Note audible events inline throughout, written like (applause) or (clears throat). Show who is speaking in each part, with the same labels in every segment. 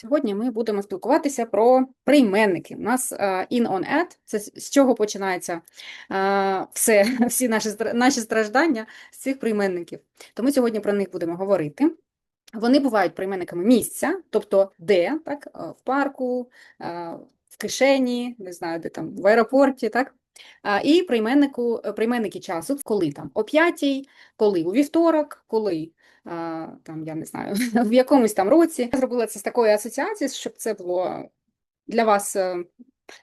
Speaker 1: Сьогодні ми будемо спілкуватися про прийменники. У нас е, in on at, це з чого починається е, все, (laughs) всі наші, наші страждання з цих прийменників. Тому сьогодні про них будемо говорити. Вони бувають прийменниками місця, тобто де, так, е, в парку, в кишені, не знаю, де там, в аеропорті, так? І прийменнику, прийменники часу, коли там о п'ятій, коли у вівторок, коли там, я не знаю, (laughs) в якомусь там році. Я зробила це з такої асоціації, щоб це було для вас е,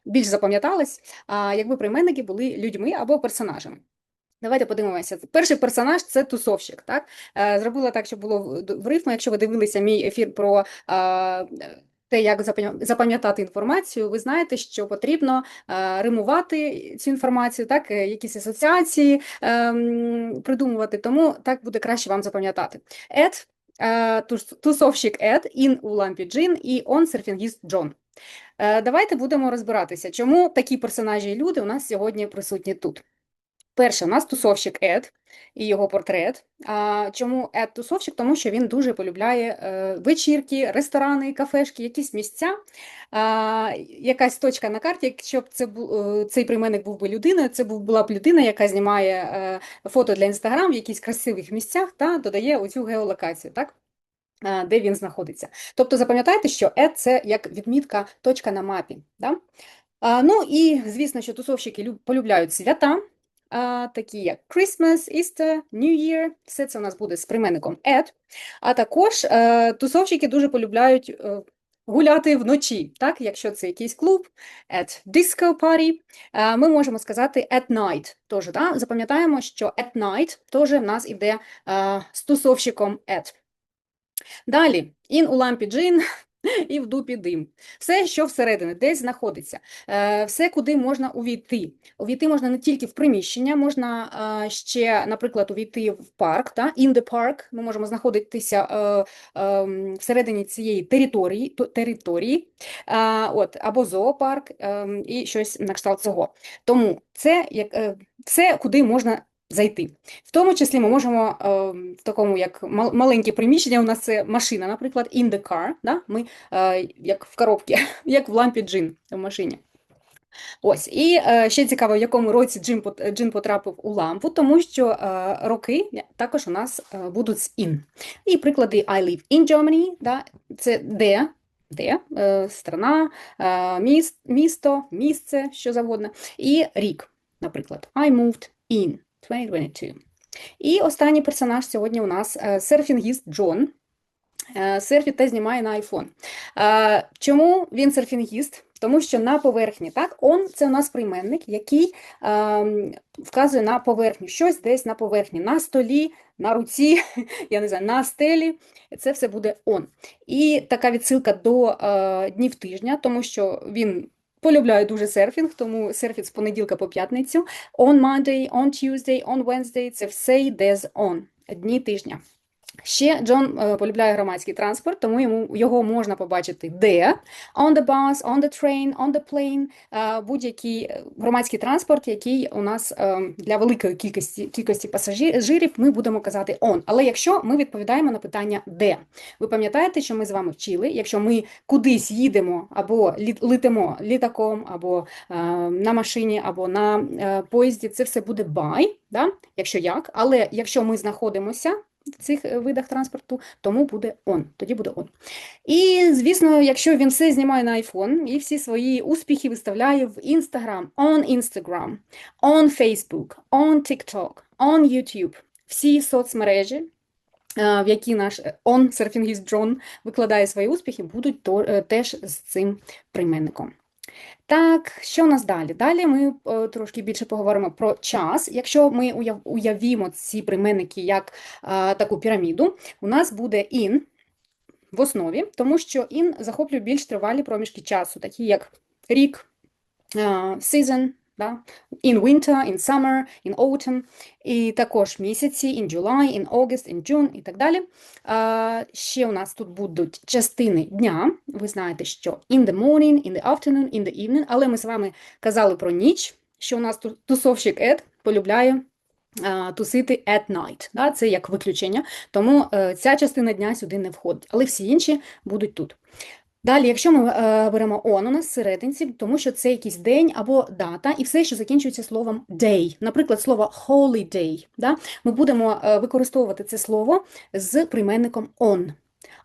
Speaker 1: більш запам'яталось, якби прийменники були людьми або персонажами. Давайте подивимося. Перший персонаж це тусовщик. Так? Е, Зробила так, щоб було в- рифму. Якщо ви дивилися мій ефір про те, як запам'ятати інформацію, ви знаєте, що потрібно е, римувати цю інформацію, так, е, якісь асоціації ем, придумувати, тому так буде краще вам запам'ятати. Ед, тус- тусовщик Ед, ін у лампі Джин і он серфінгіст Джон. Е, Давайте будемо розбиратися, чому такі персонажі і люди у нас сьогодні присутні тут. Перше, у нас тусовщик Ед і його портрет. А чому Ед тусовщик? Тому що він дуже полюбляє е, вечірки, ресторани, кафешки, якісь місця. А, якась точка на карті, якщо б це е, цей прийменник був би людиною, це була б людина, яка знімає е, фото для Інстаграм в якісь красивих місцях та додає оцю геолокацію, так? Де він знаходиться. Тобто запам'ятайте, що Ед – це як відмітка точка на мапі. Да? А, ну і, звісно, що тусовщики полюбляють свята, такі як Christmas, Easter, New Year, все це у нас буде з прийменником at. А також е, тусовщики дуже полюбляють е, гуляти вночі, так? Якщо це якийсь клуб, at disco party, е, ми можемо сказати at night. Тож, да? запам'ятаємо, що at night теж в нас іде з тусовщиком at. Далі, in у лампі джин (laughs) і в дупі дим. Все, що всередині, десь знаходиться, Е, все, куди можна увійти. Увійти можна не тільки в приміщення, можна е, ще, наприклад, увійти в парк, та? in the park, ми можемо знаходитися е, ем, всередині цієї території, території от, або зоопарк ем, і щось на кшталт цього. Тому це як, все, куди можна зайти. В тому числі ми можемо е, в такому як мал- маленьке приміщення, у нас це машина, наприклад, in the car, да? ми е, як в коробці, (laughs) як в лампі джин в машині. Ось, і е, ще цікаво, в якому році джин, джин потрапив у лампу, тому що е, роки також у нас е, будуть з in. І приклади I live in Germany, да? це де, де е, страна, е, міст, місто, місце, що завгодно, і рік, наприклад, I moved in 2022. І останній персонаж сьогодні у нас е, серфінгіст Джон. Е, Серфить та знімає на iPhone. Е, Чому він серфінгіст? Тому що на поверхні, так, он це у нас прийменник, який ем, вказує на поверхню, щось десь на поверхні, на столі, на руці, я не знаю, на стелі, це все буде он. І така відсилка до е, днів тижня, тому що він полюбляє дуже серфінг, тому серфить з понеділка по п'ятницю. On Monday, on Tuesday, on Wednesday – це все йде з on, дні тижня. Ще Джон е, полюбляє громадський транспорт, тому йому його можна побачити де on the bus, on the train, on the plane, е, будь-який е, громадський транспорт, який у нас для великої кількості кількості пасажирів, ми будемо казати on. Але якщо ми відповідаємо на питання де, ви пам'ятаєте, що ми з вами вчили, якщо ми кудись їдемо або лі- летимо літаком, або на машині, або на поїзді, це все буде by, да? якщо як, але якщо ми знаходимося в цих е, видах транспорту, тому буде on, тоді буде on. І, звісно, якщо він все знімає на iPhone і всі свої успіхи виставляє в Instagram, on Instagram, on Facebook, on TikTok, on YouTube, всі соцмережі, е, в які наш е, on серфінгіст Джон викладає свої успіхи, будуть теж з цим прийменником. Так, що у нас далі? Далі ми е, трошки більше поговоримо про час. Якщо ми уяв- уявімо ці прийменники як е, таку піраміду, у нас буде in в основі, тому що in захоплює більш тривалі проміжки часу, такі як рік, е, season, да? in winter, in summer, in autumn, і також місяці, in July, in August, in June і так далі. Е, Ще у нас тут будуть частини дня. Ви знаєте, що in the morning, in the afternoon, in the evening, але ми з вами казали про ніч, що у нас ту- тусовщик Ед полюбляє е, тусити at night. Да? Це як виключення, тому е, ця частина дня сюди не входить, але всі інші будуть тут. Далі, якщо ми е, беремо on у нас серединці, тому що це якийсь день або дата, і все, що закінчується словом day. Наприклад, слово holiday. Да? Ми будемо е, використовувати це слово з прийменником on.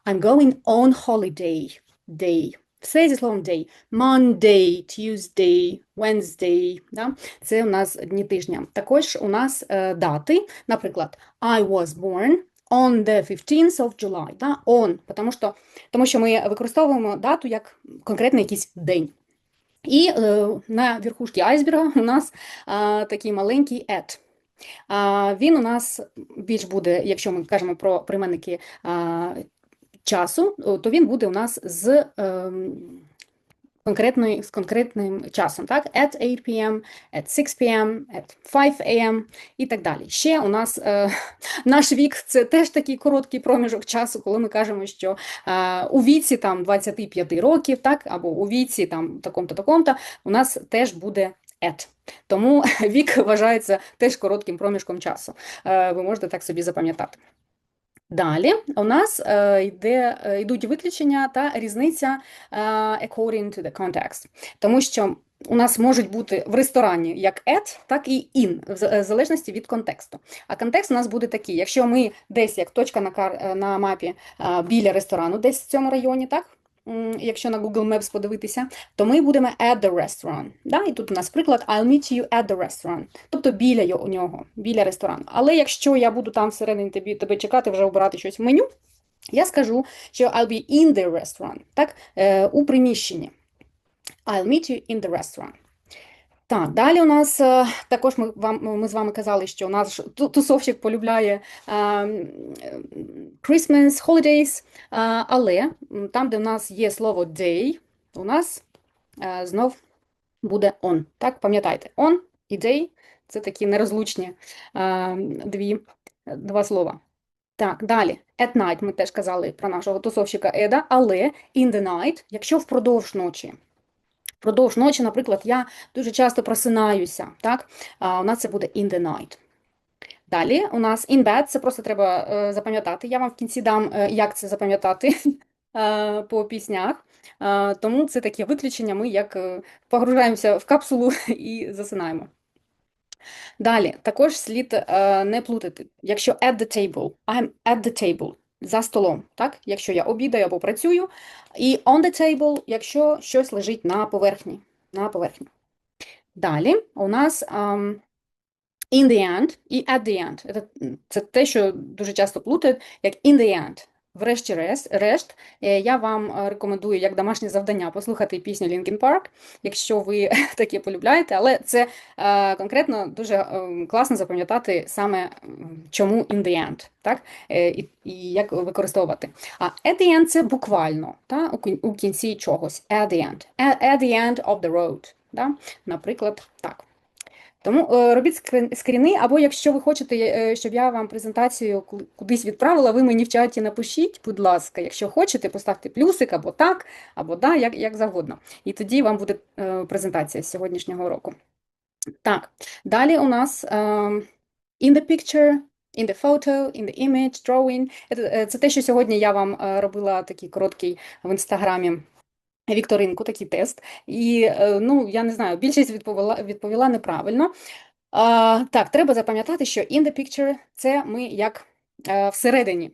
Speaker 1: I'm going on holiday. Day. Все зі словом day. Monday, Tuesday, Wednesday. Да? Це у нас дні тижня. Також у нас е, дати. Наприклад, I was born on the 15th of July. Да? On, тому що, тому що ми використовуємо дату як конкретний якийсь день. І е, на верхушці айсберга у нас е, такий маленький at. А, він у нас більш буде, якщо ми кажемо про прийменники а, часу, то він буде у нас з ем, конкретною, з конкретним часом, так? At 8 p.m., at 6 p.m., at 5 a.m. і так далі. Ще у нас е, (laughs) наш вік це теж такий короткий проміжок часу, коли ми кажемо, що е, у віці там 25 років, так, або у віці там таком-то, таком-то, у нас теж буде at. Тому (laughs) вік вважається теж коротким проміжком часу. Е, ви можете так собі запам'ятати. Далі у нас е, йде, е, йдуть виключення та різниця е, according to the context. Тому що у нас можуть бути в ресторані як at, так і in, в залежності від контексту. А контекст у нас буде такий: якщо ми десь як точка на, кар... на мапі біля ресторану, десь в цьому районі, так? Якщо на Google Maps подивитися, то ми будемо at the restaurant. Да? І тут у нас приклад I'll meet you at the restaurant. Тобто біля його- нього, біля ресторану. Але якщо я буду там всередині тобі, тебе чекати, вже обирати щось в меню, я скажу, що I'll be in the restaurant, так? Е, у приміщенні. I'll meet you in the restaurant. Так, далі у нас е, також ми, вам, ми з вами казали, що наш ту- тусовщик полюбляє е, Christmas, holidays, е, але там, де в нас є слово day, у нас е, знов буде on. Так, пам'ятайте, on і day – це такі нерозлучні е, дві, два слова. Так, далі. At night ми теж казали про нашого тусовщика Еда, але in the night, якщо впродовж ночі. Впродовж ночі, наприклад, я дуже часто просинаюся, так? У нас це буде in the night. Далі у нас in bed, це просто треба е, запам'ятати. Я вам в кінці дам, е, як це запам'ятати (laughs) е, по піснях. Тому це таке виключення, ми як погружаємося в капсулу (laughs) і засинаємо. Далі, також слід не плутати. Якщо at the table, I'm at the table, за столом, так? Якщо я обідаю або працюю, і on the table, якщо щось лежить на поверхні, на поверхні. Далі у нас um, in the end і at the end. Це, це те, що дуже часто плутають, як in the end. Врешті-решт, е, я вам е, рекомендую як домашнє завдання послухати пісню Linkin Park, якщо ви (laughs) таке полюбляєте, але це е, конкретно дуже класно запам'ятати саме чому in the end, так? І, і як використовувати. А at the end це буквально, та? У, кінці чогось. At the end. At, the end of the road. Да? Наприклад, так. Тому е, робіть скрін- скріни, або якщо ви хочете, е, щоб я вам презентацію кудись відправила, ви мені в чаті напишіть, будь ласка, якщо хочете, поставте плюсик або так, або да, як, як завгодно. І тоді вам буде е, презентація з сьогоднішнього року. Так, далі у нас in the picture, in the photo, in the image, drawing. Це, те, що сьогодні я вам робила такий короткий в інстаграмі вікторинку, такий тест. І, е, ну, я не знаю, більшість відповіла, відповіла неправильно. А, так, треба запам'ятати, що in the picture – це ми як е, всередині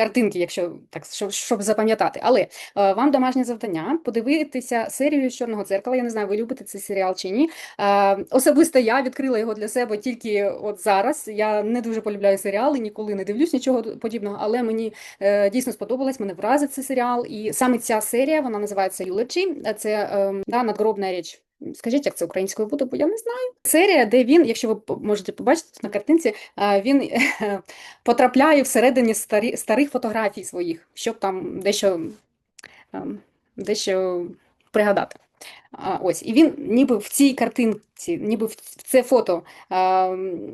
Speaker 1: картинки, якщо так, щоб, щоб запам'ятати. Але е, вам домашнє завдання подивитися серію з Чорного дзеркала. Я не знаю, ви любите цей серіал чи ні. Е, особисто я відкрила його для себе тільки от зараз. Я не дуже полюбляю серіали, ніколи не дивлюсь нічого подібного, але мені е, дійсно сподобалось, мене вразив цей серіал. І саме ця серія, вона називається Eulogy, це е, да, надгробна річ. Скажіть, як це українською буде, бо я не знаю. Серія, де він, якщо ви можете побачити на картинці, е, він е, (laughs) потрапляє всередині старі, старих фотографій своїх, щоб там дещо, ем, дещо пригадати. Ось, і він ніби в цій картинці, ніби в це фото ем,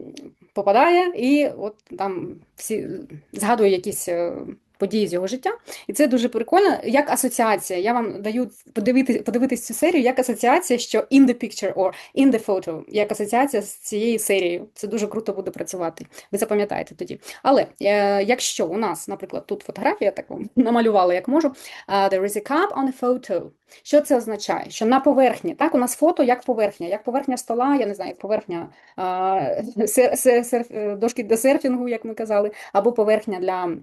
Speaker 1: попадає, і от там всі згадує якісь е, події з його життя. І це дуже прикольно, як асоціація. Я вам даю подивити, подивитись цю серію як асоціація, що in the picture or in the photo, як асоціація з цією серією. Це дуже круто буде працювати. Ви запам'ятаєте тоді. Але е, якщо у нас, наприклад, тут фотографія, так вам (laughs) намалювала, як можу, uh, there is a cup on the photo. Що це означає? Що на поверхні, так, у нас фото як поверхня, як поверхня стола, я не знаю, як поверхня а, (laughs) сер, сер, серф, е, дошки для серфінгу, як ми казали, або поверхня для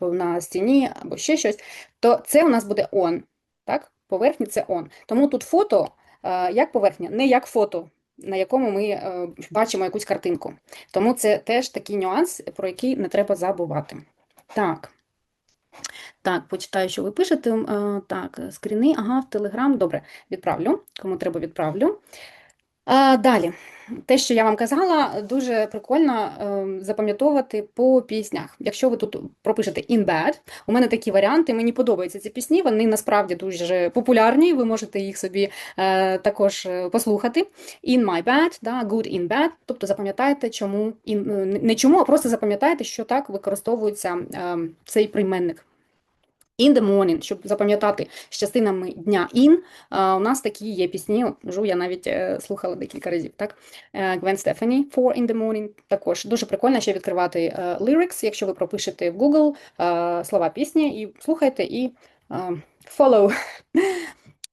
Speaker 1: на стіні, або ще щось, то це у нас буде on. Так? Поверхні це on. Тому тут фото як поверхня, не як фото, на якому ми е, бачимо якусь картинку. Тому це теж такий нюанс, про який не треба забувати. Так. Так, почитаю, що ви пишете. Е, Так, скріни, ага, в Телеграм. Добре, відправлю. Кому треба, відправлю. А, далі. Те, що я вам казала, дуже прикольно е, запам'ятовувати по піснях. Якщо ви тут пропишете in bed, у мене такі варіанти, мені подобаються ці пісні, вони насправді дуже популярні, ви можете їх собі е, також е, послухати. In my bed, да, good in bed, тобто запам'ятайте, чому, in, е, не чому, а просто запам'ятайте, що так використовується е, цей прийменник. In the morning, щоб запам'ятати з частинами дня in, у нас такі є пісні, жу, я навіть е, слухала декілька разів, так? Е, Gwen Stefani, Four in the morning, також дуже прикольно ще відкривати е, lyrics, якщо ви пропишете в Google е, слова пісні і слухайте і е, follow. (laughs)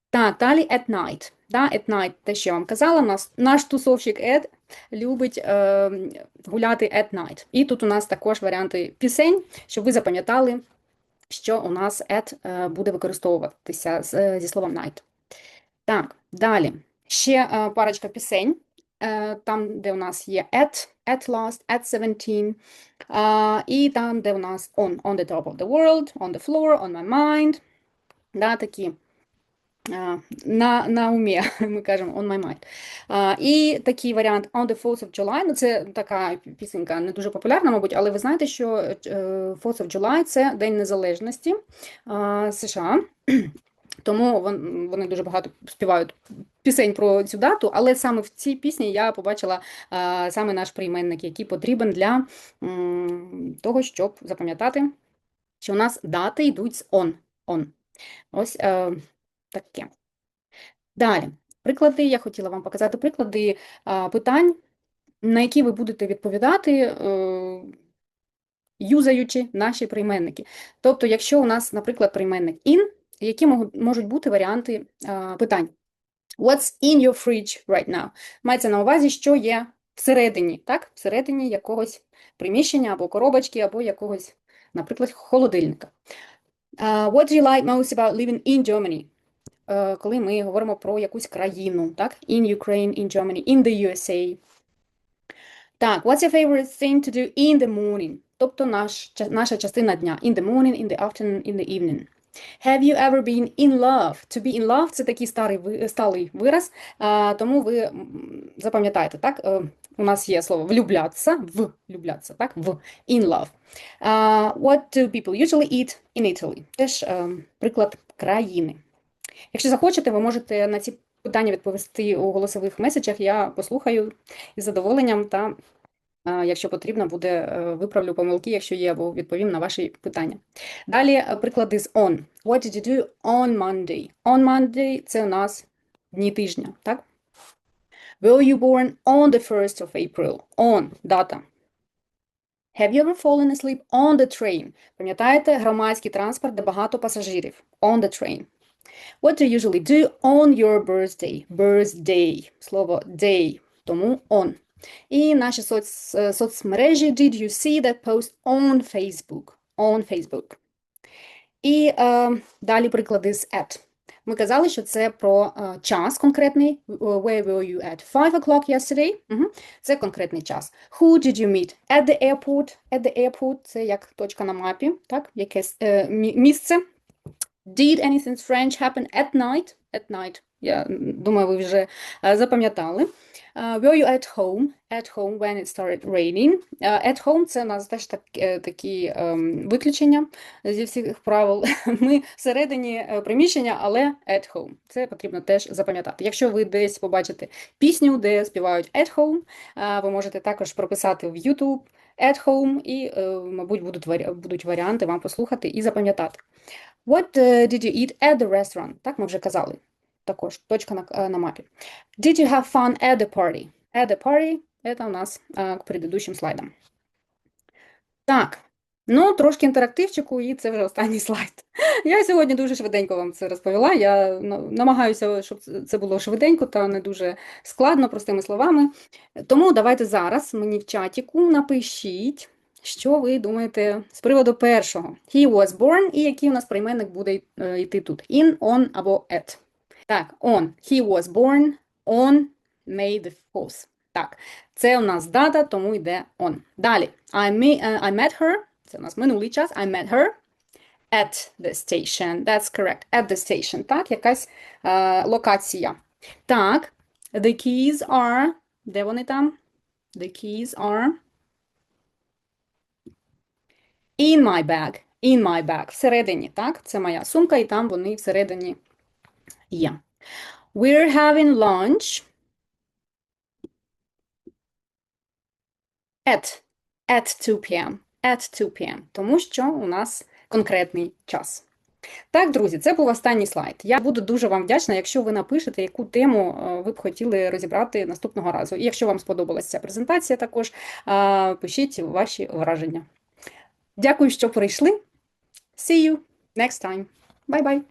Speaker 1: Так, далі at night. Да, at night, те, що я вам казала, нас, наш тусовщик Ед любить е, гуляти at night. І тут у нас також варіанти пісень, щоб ви запам'ятали, що у нас at е, буде використовуватися зі словом night. Так, далі. Ще е, парочка пісень, е, там, де у нас є at, at last, at 17, е, і там, де у нас on, on the top of the world, on the floor, on my mind, да, такі е, на, на умі, (laughs) ми кажемо on my mind. А, і такий варіант On the 4th of July, ну це така пісенька не дуже популярна, мабуть, але ви знаєте, що е, 4th of July – це День Незалежності а, США. (clears throat) Тому вони дуже багато співають пісень про цю дату, але саме в цій пісні я побачила а, саме наш прийменник, який потрібен для м, того, щоб запам'ятати, що у нас дати йдуть з on. on. Ось е, таке. Далі. Приклади, я хотіла вам показати приклади питань, на які ви будете відповідати, е, юзаючи наші прийменники. Тобто, якщо у нас, наприклад, прийменник in, які можуть- бути варіанти а, питань? What's in your fridge right now? Мається на увазі, що є всередині, так? Всередині якогось приміщення або коробочки, або якогось, наприклад, холодильника. А, what do you like most about living in Germany? Е, коли ми говоримо про якусь країну, так? In Ukraine, in Germany, in the USA. Так, what's your favorite thing to do in the morning? Тобто наш, наша частина дня. In the morning, in the afternoon, in the evening. Have you ever been in love? To be in love – це такий старий, сталий вираз, тому ви запам'ятаєте, так? Е, У нас є слово влюблятися, влюблятися, так? В, in love. А, what do people usually eat in Italy? Теж е, приклад країни. Якщо захочете, ви можете на ці питання відповісти у голосових меседжах. Я послухаю із задоволенням та, е, якщо потрібно, буде е, виправлю помилки, якщо є, або відповім на ваші питання. Далі е, приклади з on. What did you do on Monday? On Monday – це у нас дні тижня, так? Were you born on the 1st of April? On – дата. Have you ever fallen asleep on the train? Пам'ятаєте, громадський транспорт, де багато пасажирів. On the train. What do you usually do on your birthday? Birthday. Слово day. Тому on. І наші соц, е, соцмережі. Did you see that post on Facebook? On Facebook. І е, далі приклади з at. Ми казали, що це про е, час конкретний. Е, Where were you at 5 o'clock yesterday? Мгм. Це конкретний час. Who did you meet at the airport? At the airport – це як точка на мапі, так? Якесь е, місце. Did anything strange happen at night? At night. Я думаю, ви вже е, запам'ятали. Е, Were you at home? At home when it started raining. Е, At home – це у нас теж так, такі ем, виключення зі всіх правил. (laughs) Ми всередині приміщення, але at home. Це потрібно теж запам'ятати. Якщо ви десь побачите пісню, де співають at home, ви можете також прописати в YouTube at home, і, мабуть, будуть варіанти вам послухати і запам'ятати. What е, did you eat at the restaurant? Так, ми вже казали. Також точка на, е, на мапі. Did you have fun at the party? At the party – це у нас е, к предыдущим слайдам. Так, ну, трошки інтерактивчику, і це вже останній слайд. (laughs) Я сьогодні дуже швиденько вам це розповіла. Я ну, намагаюся, щоб це було швиденько та не дуже складно, простими словами. Тому давайте зараз мені в чатіку напишіть, що ви думаєте з приводу першого. He was born, і який у нас прийменник буде е, йти тут. In, on або at. Так, on. He was born on May the 4th. Так, це у нас дата, тому йде on. Далі. I, me- е, I met her. Це у нас минулий час. I met her at the station. That's correct. At the station. Так, якась е, локація. Так, the keys are. Де вони там? The keys are in my bag. In my bag. Всередині, так? Це моя сумка, і там вони всередині є. We're having lunch at, at 2 p.m. At 2 p.m. Тому що у нас конкретний час. Так, друзі, це був останній слайд. Я буду дуже вам вдячна, якщо ви напишете, яку тему е, ви б хотіли розібрати наступного разу. І якщо вам сподобалася ця презентація, також е, пишіть ваші враження. Дякую, що прийшли. See you next time. Bye-bye.